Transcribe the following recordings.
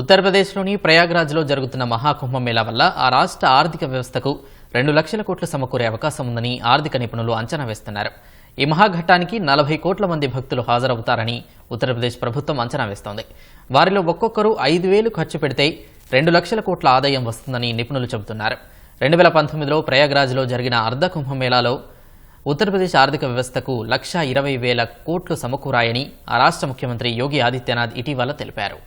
ఉత్తరప్రదేశ్లోని ప్రయాగ్రాజ్లో జరుగుతున్న మహాకుంభమేళా వల్ల ఆ రాష్ట్ర ఆర్థిక వ్యవస్థకు రెండు లక్షల కోట్లు సమకూరే అవకాశం ఉందని ఆర్థిక నిపుణులు అంచనా వేస్తున్నారు. ఈ మహాఘట్టానికి నలభై కోట్ల మంది భక్తులు హాజరవుతారని ఉత్తరప్రదేశ్ ప్రభుత్వం అంచనా వేస్తోంది. వారిలో ఒక్కొక్కరు ఐదు వేలు ఖర్చు పెడితే రెండు లక్షల కోట్ల ఆదాయం వస్తుందని నిపుణులు చెబుతున్నారు. రెండు వేల పంతొమ్మిదిలో ప్రయాగ్రాజ్లో జరిగిన అర్ధ కుంభమేళాలో ఉత్తరప్రదేశ్ ఆర్థిక వ్యవస్థకు లక్ష ఇరవై వేల కోట్లు సమకూరాయని ఆ రాష్ట్ర ముఖ్యమంత్రి యోగి ఆదిత్యనాథ్ ఇటీవల తెలిపారు.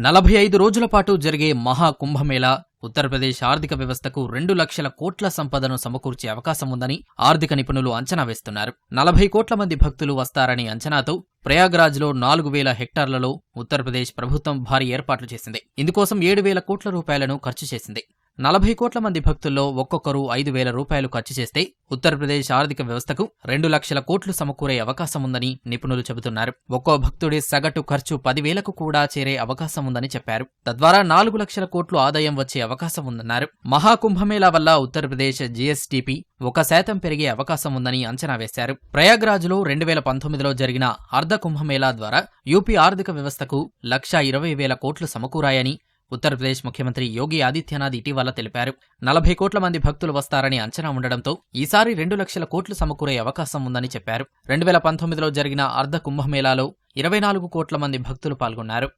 నలభై ఐదు రోజుల పాటు జరిగే మహాకుంభమేళా ఉత్తరప్రదేశ్ ఆర్థిక వ్యవస్థకు రెండు లక్షల కోట్ల సంపదను సమకూర్చే అవకాశం ఉందని ఆర్థిక నిపుణులు అంచనా వేస్తున్నారు. నలభై కోట్ల మంది భక్తులు వస్తారని అంచనాతో ప్రయాగ్రాజ్లో నాలుగు వేల హెక్టార్లలో ఉత్తరప్రదేశ్ ప్రభుత్వం భారీ ఏర్పాట్లు చేసింది. ఇందుకోసం ఏడు వేల కోట్ల రూపాయలను ఖర్చు చేసింది. నలభై కోట్ల మంది భక్తుల్లో ఒక్కొక్కరు ఐదు వేల రూపాయలు ఖర్చు చేస్తే ఉత్తరప్రదేశ్ ఆర్థిక వ్యవస్థకు రెండు లక్షల కోట్లు సమకూరే అవకాశం ఉందని నిపుణులు చెబుతున్నారు. ఒక్కో భక్తుడి సగటు ఖర్చు పదివేలకు కూడా చేరే అవకాశం ఉందని చెప్పారు. తద్వారా నాలుగు లక్షల కోట్లు ఆదాయం వచ్చే అవకాశం ఉందన్నారు. మహాకుంభమేళా వల్ల ఉత్తరప్రదేశ్ జీఎస్టీపీ ఒక శాతం పెరిగే అవకాశం ఉందని అంచనా వేశారు. ప్రయాగ్రాజ్లో రెండు వేల పంతొమ్మిదిలో జరిగిన అర్ధ కుంభమేళా ద్వారా యూపీ ఆర్థిక వ్యవస్థకు లక్షా ఇరవై వేల కోట్లు సమకూరాయని ఉత్తరప్రదేశ్ ముఖ్యమంత్రి యోగి ఆదిత్యనాథ్ ఇటీవల తెలిపారు. నలభై కోట్ల మంది భక్తులు వస్తారని అంచనా ఉండడంతో ఈసారి రెండు లక్షల కోట్లు సమకూరే అవకాశం ఉందని చెప్పారు. రెండు వేల పంతొమ్మిదిలో జరిగిన అర్ధ కుంభమేళాలో ఇరవై నాలుగు కోట్ల మంది భక్తులు పాల్గొన్నారు.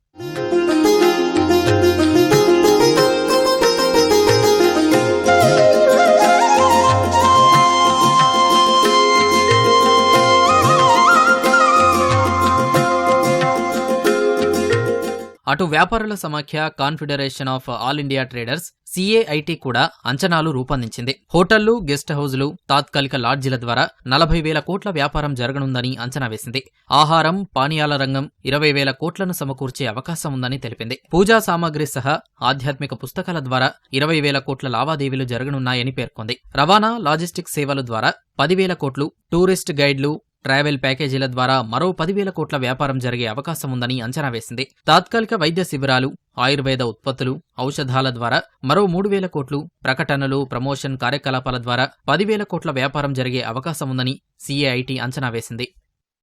అటు వ్యాపారుల సమాఖ్య Confederation of All India Traders CAIT కూడా అంచనాలు రూపొందించింది. హోటళ్ళు గెస్ట్ హౌజ్లు తాత్కాలిక లాడ్జీల ద్వారా నలభై వేల కోట్ల వ్యాపారం జరగనుందని అంచనా వేసింది. ఆహారం పానీయాల రంగం ఇరవై వేల కోట్లను సమకూర్చే అవకాశం ఉందని తెలిపింది. పూజా సామాగ్రి సహా ఆధ్యాత్మిక పుస్తకాల ద్వారా ఇరవై వేల కోట్ల లావాదేవీలు జరగనున్నాయని పేర్కొంది. రవాణా లాజిస్టిక్ సేవల ద్వారా పదివేల కోట్లు టూరిస్ట్ గైడ్లు ట్రావెల్ ప్యాకేజీల ద్వారా మరో పదివేల కోట్ల వ్యాపారం జరిగే అవకాశం ఉందని అంచనా వేసింది. తాత్కాలిక వైద్య శిబిరాలు ఆయుర్వేద ఉత్పత్తులు ఔషధాల ద్వారా మరో మూడు వేల కోట్లు ప్రకటనలు ప్రమోషన్ కార్యకలాపాల ద్వారా పదివేల కోట్ల వ్యాపారం జరిగే అవకాశం ఉందని సీఏఐటి అంచనా వేసింది.